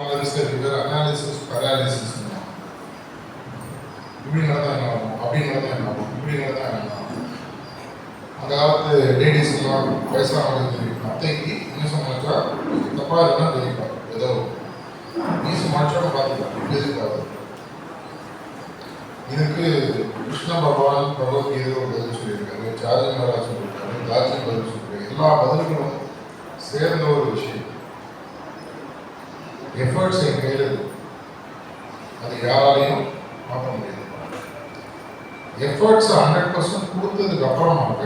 சரி வேறு analysis paralysis இப்படி நடந்தா என்ன ஆகும் அப்படி நடந்தா என்ன ஆகும் இப்படி நடந்தா என்ன ஆகும் அந்த காலத்து லேடிஸ் எல்லாம் வயசானவங்க தெரியும் அத்தைக்கு என்ன மறைச்சா தப்பா இருந்தால் தெரியும் ஏதோ நீ மறைச்சோட பார்த்துக்கலாம் எதிர்பார்த்து இதுக்கு கிருஷ்ண பகவான் பகவத்கீதை ஒரு பதில் சொல்லியிருக்காரு ஜார்ஜி மகாராஜ் சொல்லியிருக்காரு தாஜி பதில் சொல்லியிருக்காரு எல்லா பதில்களும் சேர்ந்த ஒரு விஷயம் எஃபர்ட்ஸ் என் கையில் அது யாராலையும் மாற்ற முடியாது. எஃபர்ட்ஸ் ஹண்ட்ரட் பர்சன்ட் கொடுத்ததுக்கு அப்புறமாக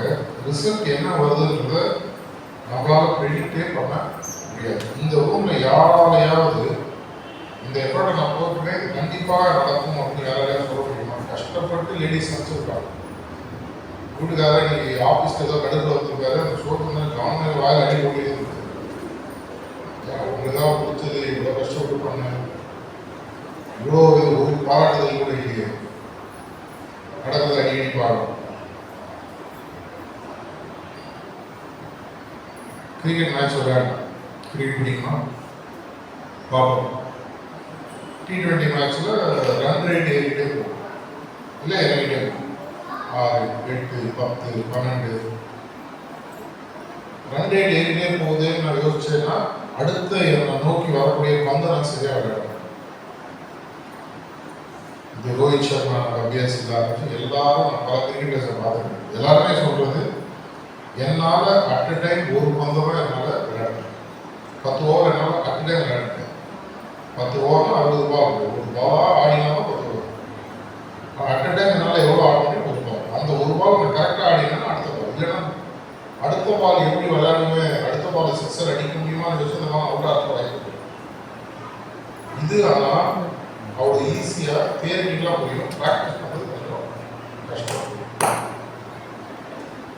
ரிசல்ட் என்ன வருதுன்றத நம்மளால் ப்ரெடிக்டே பண்ண முடியாது. இந்த ஊரில் யாராலையாவது இந்த எஃபர்ட்டை நான் போட்டுமே கண்டிப்பாக நடக்கும் அப்படின்னு யாராலையாவது சொல்ல முடியுமா? கஷ்டப்பட்டு லேடிஸ் வச்சுருக்காங்க வீட்டுக்காரர் இன்னைக்கு ஆஃபீஸ்க்கு ஏதோ கடுப்பில் வந்திருக்காரு அந்த சோத்து கவர்மெண்ட் வாயில் அடி போட்டு இதெல்லாம் கொடுத்தது இவ்வளோ கஷ்டப்பட்டு பண்ணேன் இவ்வளோ இது ஒரு பாராட்டுதல் கூட இல்லையே. நடக்கிறது அடிக்கடி பாடும் கிரிக்கெட் மேட்ச் விளையாடலாம் கிரிக்கெட் பிடிக்குமா? பார்ப்போம். டி ட்வெண்ட்டி மேட்ச்சில் ரன் ரேட் ஏறிக்கிட்டே இருக்கும். இல்லை இறங்கிட்டே இருக்கும். ஆறு எட்டு பத்து பன்னெண்டு. ரன் ரேட் ஏறிக்கிட்டே போகுதுன்னு நான் யோசிச்சேன்னா அடுத்த என்னை நோக்கி வரக்கூடிய பந்தம் நான் சரியாக விளையாடுறேன் இந்த ரோஹித் சர்மா அபியாஸ் ஆரம்பிச்சு எல்லாரும் நான் பல கிரிக்கெட்டர்ஸை பார்த்துருக்கேன் எல்லாருமே சொல்றது என்னால் அட் அ டைம் ஒரு பந்தமாக என்னால் விளையாடுறேன் பத்து ஓவர் என்னால் அட் அ டைம் விளையாடுறேன் பத்து ஓவர் அறுபது பால் ஒரு பாலாக ஆடினாலும் பத்து ஓவர் நான் அட் அ டைம் என்னால் எவ்வளோ ஆட முடியும் ஒரு பால் அந்த ஒரு பால் நான் கரெக்டாக ஆடினா அடுத்த பால் இல்லைன்னா அடுத்த பால் எப்படி விளையாடுவேன் அடுத்த பால் சிக்ஸர் அடிக்க முடியுமான்னு வச்சு அந்த அவுட் ஆக வாய்ப்பு இருக்கு. இது ஆனால் அவ்வளோ ஈஸியாக தேர்ட்டிலாம் முடியும். ப்ராக்டிஸ் பண்ணுறது கொஞ்சம் கஷ்டம்.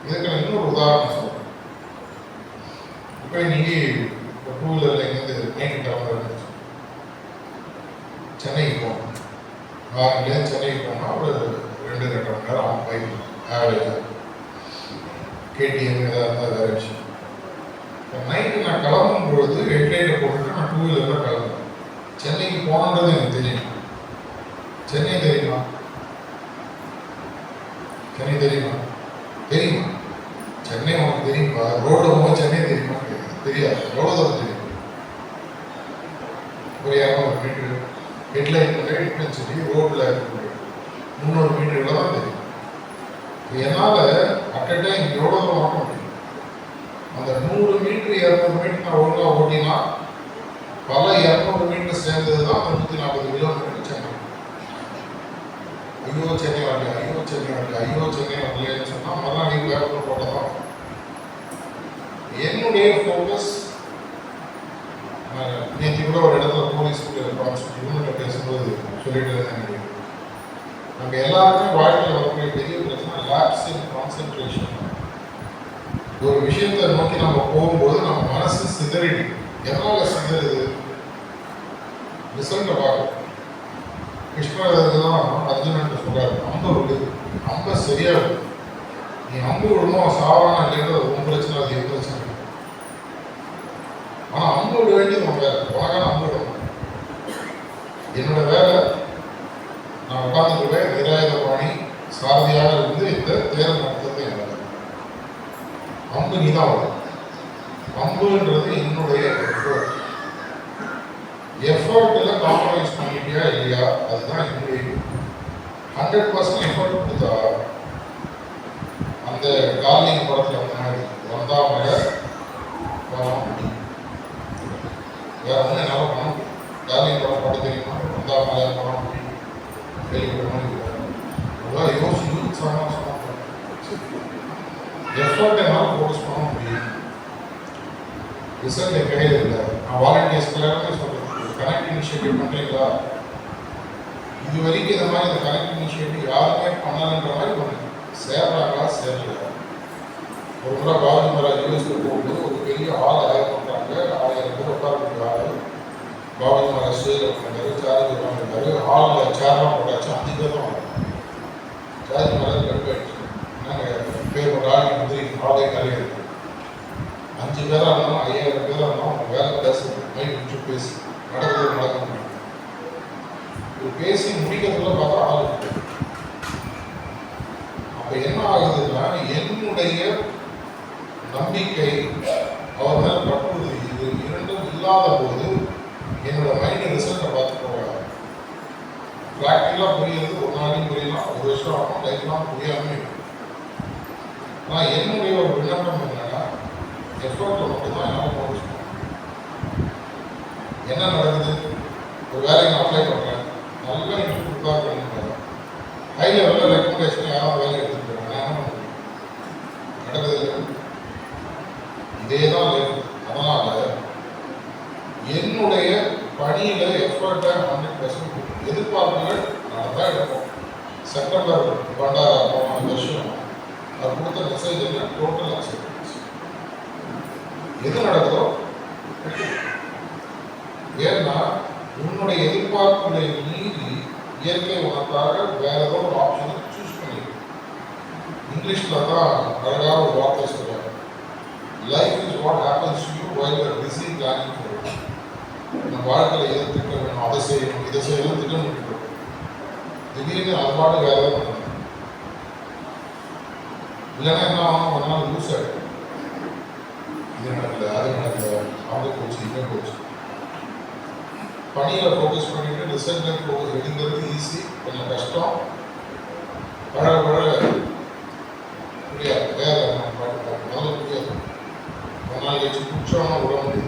இதுக்கு நான் இன்னொரு உதாரணம் சொல்றேன். இப்போ ஒரு டூ வீலரில் இங்கேருந்து நைட்டு கிளம்புறது சென்னைக்கு போகணும். ஆறுலேருந்து சென்னைக்கு போனால் ஒரு ரெண்டு ரெண்டு மணி நேரம் ஆகும் பைக் ஆவரேஜாக கேடிஎம் ஏதாவது இருந்தால் வேறு விஷயம். நைட்டு நான் கிளம்பும் பொழுது ஹெட்லைட்டை போட்டுட்டு நான் டூ வீலரில் கிளம்புறேன் சென்னைக்கு போனன்றது எனக்கு தெரியும். சென்னை தெரியுமா? சென்னை தெரியுமா? தெரியுமா? சென்னை உனக்கு தெரியுமா? ரோடு போக சென்னை தெரியுமா? தெரியாது. ரோடு தான் தெரியும். ஒரு மீட்டர். ஹெட்லைட் லைட் சொல்லி ரோட்டில் இருக்கக்கூடிய முந்நூறு மீட்டர்ல தான் தெரியும். என்னால் அட் அ டைம் எவ்வளோ தூரம் அந்த நூறு மீட்டர் இரநூறு மீட்டர் நான் ஒழுங்காக ஓட்டினா பல இரநூறு மீட்டர் சேர்ந்தது தான் அந்த நூற்றி நாற்பது கிலோமீட்டர் சென்னை. ஐயோ சென்னை வரல ஐயோ சென்னை வரல ஐயோ சென்னை வரலன்னு சொன்னால் மறுநாள் நீங்கள் வேற ஒரு என்னுடைய ஃபோக்கஸ் நேற்று கூட ஒரு இடத்துல போலீஸ் யூனிட்ல பேசும்போது சொல்லிட்டு இருந்தேன் நம்ம எல்லாருமே வாழ்க்கையில் வரக்கூடிய பெரிய பிரச்சனை லேப்ஸ் இன் கான்சென்ட்ரேஷன் ஒரு விஷயத்தை நோக்கி நம்ம போகும்போது நம்ம மனசு சிதறிடு எதனால சிதறுது? ரிசல்ட்டை பார்க்கும் கிருஷ்ணர் தான் அர்ஜுனன் சொல்றாரு அம்பு விடு. அம்ப சரியா விடு. நீ அம்பு விடணும்? சாவானா இல்லைன்றது உன் பிரச்சனை அது என் பிரச்சனை. ஆனால் அம்பு விட வேண்டியது உன் வேலை. உனக்கான அம்பு விடணும் என்னோட வேலை நான் உட்கார்ந்துருவேன் நிராயுத பாணி சாரதியாக இருந்து இந்த தேர்தல் நடத்துறது என்னோட அம்பு நீ தான் அம்புன்றது என்னுடைய எஃபர்ட் எஃபர்ட்டில் காம்ப்ரமைஸ் பண்ணிட்டியா இல்லையா? அதுதான் என்னுடைய ஹண்ட்ரட் பர்சன்ட் எஃபர்ட் கொடுத்தா அந்த கார்லிங் படத்தில் வந்த மாதிரி வந்தா மழை வர முடியும். வேற ஒன்றும் என்னால் பண்ண கார்லிங் படம் பாட தெரியுமா? வந்தா மழை வர முடியும். யோசிச்சு மாதிரி அதான் எஃபர்ட் என்னால் ஃபோக்கஸ் பண்ண முடியும் ரிசல்ட் என் கையில் இல்லை நான் வாலண்டியர்ஸ் எல்லாருமே சொல்கிறேன் கனெக்ட் இனிஷியேட்டிவ் பண்ணுறீங்களா இது வரைக்கும் இந்த மாதிரி இந்த கனெக்ட் இனிஷியேட்டிவ் யாருமே பண்ணலன்ற மாதிரி ஒன்று சேர்றாங்களா? சேரல ஒரு முறை பாபு மகாராஜ் யூஎஸ்க்கு போகும்போது ஒரு பெரிய ஆள் ஆயிரம் பண்ணுறாங்க ஆயிரம் பேர் உட்காரக்கூடிய ஆள். பாபு மகாராஜ் ஸ்டேஜில் உட்காந்தாரு சார்ஜ் உட்காந்துருக்காரு ஹாலில் சேர்லாம் போட்டாச்சு. அஞ்சு பேர் தான் வந்தாங்க. சார்ஜ் மகாராஜ் கடுப்பாயிடுச்சு. நாங்கள் பேர் ஒரு ஆள் வந்து ஹாலே அஞ்சு பேராக இருந்தாலும் ஐயாயிரம் பேராக இருந்தாலும் அவங்க வேலை பேசணும். மைண்ட் வச்சு பேசி. நடக்கிறது நடக்க இது பேசி முடிக்கிறதுல பார்த்தா ஆள் அப்போ அப்ப என்ன ஆகுதுன்னா என்னுடைய நம்பிக்கை அவர் மேல பற்றுவது இது இரண்டும் இல்லாத போது என்னோட மைண்ட் ரிசல்ட்டை பார்த்து போகிறாங்க ப்ராக்டிக்கலாக புரியுறது ஒரு நாளைக்கு புரியலாம் ஒரு வருஷம் ஆகும் லைஃப்லாம் புரியாமல் இருக்கும் நான் என்னுடைய ஒரு விண்ணப்பம் என்னன்னா எஃபோர்ட் மட்டும்தான் என்னால் போக என்ன நடக்குது? ஒரு வேலைக்கு நான் அப்ளை பண்ணுறேன் நல்ல இன்டர்வியூ ப்ரிப்பேர் பண்ணிட்டு ஹை லெவலில் ரெக்கமெண்டேஷன் யாரும் வேலை எடுத்துட்டு போகிறாங்க நான் நடக்குது இதே தான் அதனால் என்னுடைய பணியில் எஃபர்ட்டை ஹண்ட்ரட் பர்சன்ட் எதிர்பார்ப்புகள் நான் தான் எடுப்போம். செப்டம்பர் பண்டாரா போன வருஷம். அவர் கொடுத்த மெசேஜ் என்ன டோட்டல் அக்செப்டன்ஸ் எது நடக்குதோ? ஏன்னா உன்னுடைய எதிர்பார்ப்புகளை மீறி இயற்கை உனக்காக வேற ஏதோ ஒரு ஆப்ஷனை சூஸ் பண்ணிடும் இங்கிலீஷில் தான் அழகாக ஒரு வார்த்தை சொல்லுவாங்க life is what happens you while you busy planning for நம்ம வாழ்க்கையில் எது திட்டம் வேணும் அதை செய்யணும் இதை செய்யணும் திட்டமிட்டு திடீர்னு அது பாட்டு வேற ஏதாவது பண்ணணும் இல்லைன்னா என்ன ஆகும் நாள் லூஸ் ஆகிடும் இது நடக்கல அது நடக்கல போச்சு பணியில் ஃபோக்கஸ் பண்ணிட்டு ரிசல்ட்டில் எடுக்கிறது ஈஸி கொஞ்சம் கஷ்டம். பழக பழக முடியாது வேறு முதல்ல முடியாது ஒரு நாள் கழிச்சு குடிச்சோம்னா விட முடியாது